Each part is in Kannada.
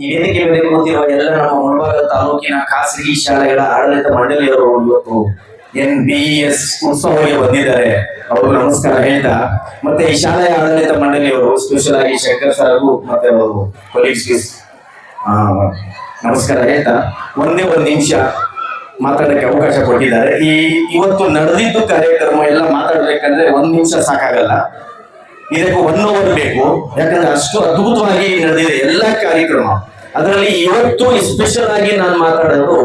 ಈ ವೇದಿಕೆ ಮೇಲೆ ಕೂತಿರುವ ಎಲ್ಲ ನಮ್ಮ ಮುಳಬಾಗ ತಾಲೂಕಿನ ಖಾಸಗಿ ಶಾಲೆಗಳ ಆಡಳಿತ ಮಂಡಳಿಯವರು ಇವತ್ತು ಎನ್ ಬಿ ಎಸ್ ಉತ್ಸವಕ್ಕೆ ಬಂದಿದ್ದಾರೆ. ಅವರು ನಮಸ್ಕಾರ ಹೇಳ್ತಾ, ಮತ್ತೆ ಈ ಶಾಲೆಯ ಆಡಳಿತ ಮಂಡಳಿಯವರು ಸ್ಪೆಷಲ್ ಆಗಿ ಶಂಕರ್ ಸರ್ಗೂ ಮತ್ತೆ ಅವರು ಕೊಲೀಗ್ಸ್ಗೆ ನಮಸ್ಕಾರ ಹೇಳ್ತಾ, ಒಂದೇ ಒಂದು ನಿಮಿಷ ಮಾತಾಡಕ್ಕೆ ಅವಕಾಶ ಕೊಟ್ಟಿದ್ದಾರೆ. ಈ, ಇವತ್ತು ನಡೆದಿದ್ದು ಕಾರ್ಯಕ್ರಮ ಎಲ್ಲ ಮಾತಾಡ್ಬೇಕಂದ್ರೆ ಒಂದ್ ನಿಮಿಷ ಸಾಕಾಗಲ್ಲ. ಇದಕ್ಕೆ ಒನ್ ಅವರ್ ಬೇಕು. ಯಾಕಂದ್ರೆ ಅಷ್ಟು ಅದ್ಭುತವಾಗಿ ನಡೆದಿದೆ ಎಲ್ಲ ಕಾರ್ಯಕ್ರಮ. ಅದರಲ್ಲಿ ಇವತ್ತು ಸ್ಪೆಷಲ್ ಆಗಿ ನಾನು ಮಾತಾಡೋದು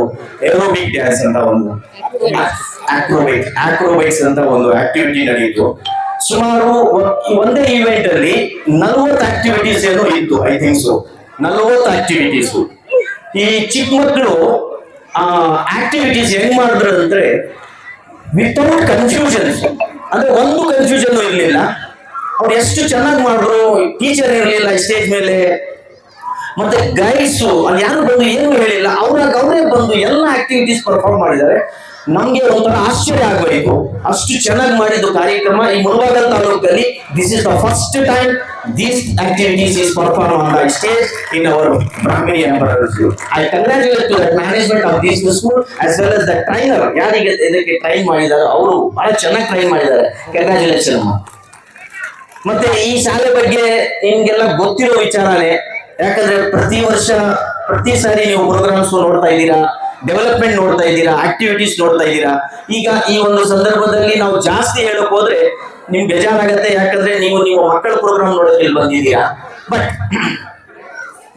ಏರೋಬಿಕ್ ಡ್ಯಾನ್ಸ್ ಅಂತ ಒಂದು. ಆಕ್ರೋಬೈಟ್ ಆಕ್ರೋಬೈಟ್ಸ್ ಅಂತ ಒಂದು ಆಕ್ಟಿವಿಟಿ ನಡೆಯಿತು. ಸುಮಾರು ಒಂದೇ ಇವೆಂಟ್ ಅಲ್ಲಿ ನಲವತ್ತು ಆಕ್ಟಿವಿಟೀಸ್ ಏನೋ ಇತ್ತು ಐ ಥಿಂಕ್ ಸೊ ನಲವತ್ತು ಆಕ್ಟಿವಿಟೀಸ್ ಈ ಚಿಕ್ಕ ಮಕ್ಕಳು ಆ ಆಕ್ಟಿವಿಟೀಸ್ ಹೆಂಗ್ ಮಾಡಿದ್ರು ಅಂದ್ರೆ ವಿತೌಟ್ ಕನ್ಫ್ಯೂಷನ್ ಅಂದ್ರೆ ಒಂದು ಕನ್ಫ್ಯೂಷನ್ ಇರಲಿಲ್ಲ. ಅವ್ರು ಎಷ್ಟು ಚೆನ್ನಾಗಿ ಮಾಡಿದ್ರು ಟೀಚರ್ ಇರಲಿಲ್ಲ ಸ್ಟೇಜ್ ಮೇಲೆ. ಮತ್ತೆ ಗೈಡ್ಸ್ ಅಲ್ಲಿ ಯಾರು ಬಂದು ಏನು ಹೇಳಿಲ್ಲ. ಅವ್ರಾಗ ಅವರೇ ಬಂದು ಎಲ್ಲ ಆಕ್ಟಿವಿಟೀಸ್ ಪರ್ಫಾರ್ಮ್ ಮಾಡಿದ್ದಾರೆ. ನಮ್ಗೆ ಒಂಥರ ಆಶ್ಚರ್ಯ ಆಗಬೇಕು ಅಷ್ಟು ಚೆನ್ನಾಗಿ ಮಾಡಿದ್ದು ಕಾರ್ಯಕ್ರಮ ಈ ಮುಳಬಾಗಲ್ ತಾಲೂಕಲ್ಲಿ. This is the first time these activities is perform on the stage in our Brahmani I congratulate to the management of this school as well as the trainer ಯಾರಿಗೆ, ಇದಕ್ಕೆ ಟ್ರೈನ್ ಮಾಡಿದ್ದಾರೆ, ಅವರು ಬಹಳ ಚೆನ್ನಾಗಿ ಟ್ರೈನ್ ಮಾಡಿದ್ದಾರೆ. ಕಂಗ್ರಾಚುಲೇಷನ್ ಮತ್ತೆ ಈ ಶಾಲೆ ಬಗ್ಗೆ ನಿಮ್ಗೆಲ್ಲ ಗೊತ್ತಿರೋ ವಿಚಾರನೇ. ಯಾಕಂದ್ರೆ ಪ್ರತಿ ವರ್ಷ, ಪ್ರತಿ ಸಾರಿ ನೀವು ಪ್ರೋಗ್ರಾಮ್ಸ್ ನೋಡ್ತಾ ಇದ್ದೀರಾ ಡೆವಲಪ್ಮೆಂಟ್ ನೋಡ್ತಾ ಇದ್ದೀರಾ ಆಕ್ಟಿವಿಟೀಸ್ ನೋಡ್ತಾ ಇದ್ದೀರಾ. ಈಗ ಈ ಒಂದು ಸಂದರ್ಭದಲ್ಲಿ ನಾವು ಜಾಸ್ತಿ ಹೇಳಕ್ ಹೋದ್ರೆ ನಿಮ್ಗೆ ಬೇಜಾರಾಗತ್ತೆ, ಯಾಕಂದ್ರೆ ನೀವು ನಿಮ್ಮ ಮಕ್ಕಳ ಪ್ರೋಗ್ರಾಮ್ ನೋಡೋಕೆ ಇಲ್ಲಿ ಬಂದಿದ್ದೀರಾ. ಬಟ್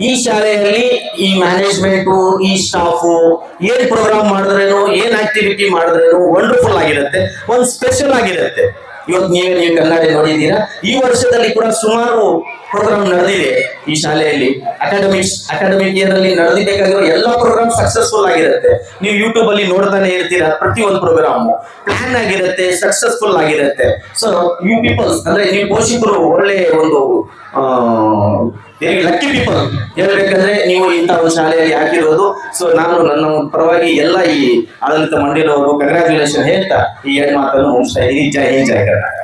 ಈ ಶಾಲೆಯಲ್ಲಿ ಈ ಮ್ಯಾನೇಜ್ಮೆಂಟು ಈ ಸ್ಟಾಫು ಏನ್ ಪ್ರೋಗ್ರಾಮ್ ಮಾಡಿದ್ರೇನು, ಏನ್ ಆಕ್ಟಿವಿಟಿ ಮಾಡಿದ್ರೇನು ವಂಡರ್ಫುಲ್ ಆಗಿರುತ್ತೆ, ಒಂದು ಸ್ಪೆಷಲ್ ಆಗಿರುತ್ತೆ. ಇವತ್ತು ನೀವೇ ನೀವು ಕನ್ನಡ ನೋಡಿದ್ದೀರಾ? ಈ ವರ್ಷದಲ್ಲಿ ಕೂಡ ಸುಮಾರು ಪ್ರೋಗ್ರಾಮ್ ನಡೆದಿದೆ ಈ ಶಾಲೆಯಲ್ಲಿ. ಅಕಾಡೆಮಿಕ್ಸ್ ಅಕಾಡೆಮಿಕ್ ಇಯರ್ ಅಲ್ಲಿ ನಡೆದಿಬೇಕಾಗಿರೋ ಎಲ್ಲ ಪ್ರೋಗ್ರಾಮ್ ಸಕ್ಸಸ್ಫುಲ್ ಆಗಿರುತ್ತೆ. ನೀವು ಯೂಟ್ಯೂಬ್ ಅಲ್ಲಿ ನೋಡ್ತಾನೆ ಇರ್ತೀರಾ? ಪ್ರತಿಯೊಂದು ಪ್ರೋಗ್ರಾಮ್ ಪ್ಲಾನ್ ಆಗಿರುತ್ತೆ ಸಕ್ಸಸ್ಫುಲ್ ಆಗಿರುತ್ತೆ. ಸೊ ಯು ಪೀಪಲ್ಸ್ ಅಂದ್ರೆ ನೀವು ಪೋಷಕರು ಒಳ್ಳೆ ಒಂದು ಲಕ್ಕಿ ಪೀಪಲ್ ಹೇಳ್ಬೇಕಂದ್ರೆ ನೀವು ಇಂಥ ಒಂದು ಶಾಲೆಯಲ್ಲಿ ಹಾಕಿರೋದು. ಸೊ ನಾನು ನನ್ನ ಪರವಾಗಿ ಎಲ್ಲ ಈ ಆಡಳಿತ ಮಂಡಳಿಯವರು ಕಂಗ್ರ್ಯಾಚುಲೇಷನ್ ಹೇಳ್ತಾ ಈ ಎರಡು ಮಾತನ್ನು ಮುಗಿಸ್ತಾ ಇದ್ದೀನಿ. ಜೈ ಜೈ ಕರ್ನಾಟಕ.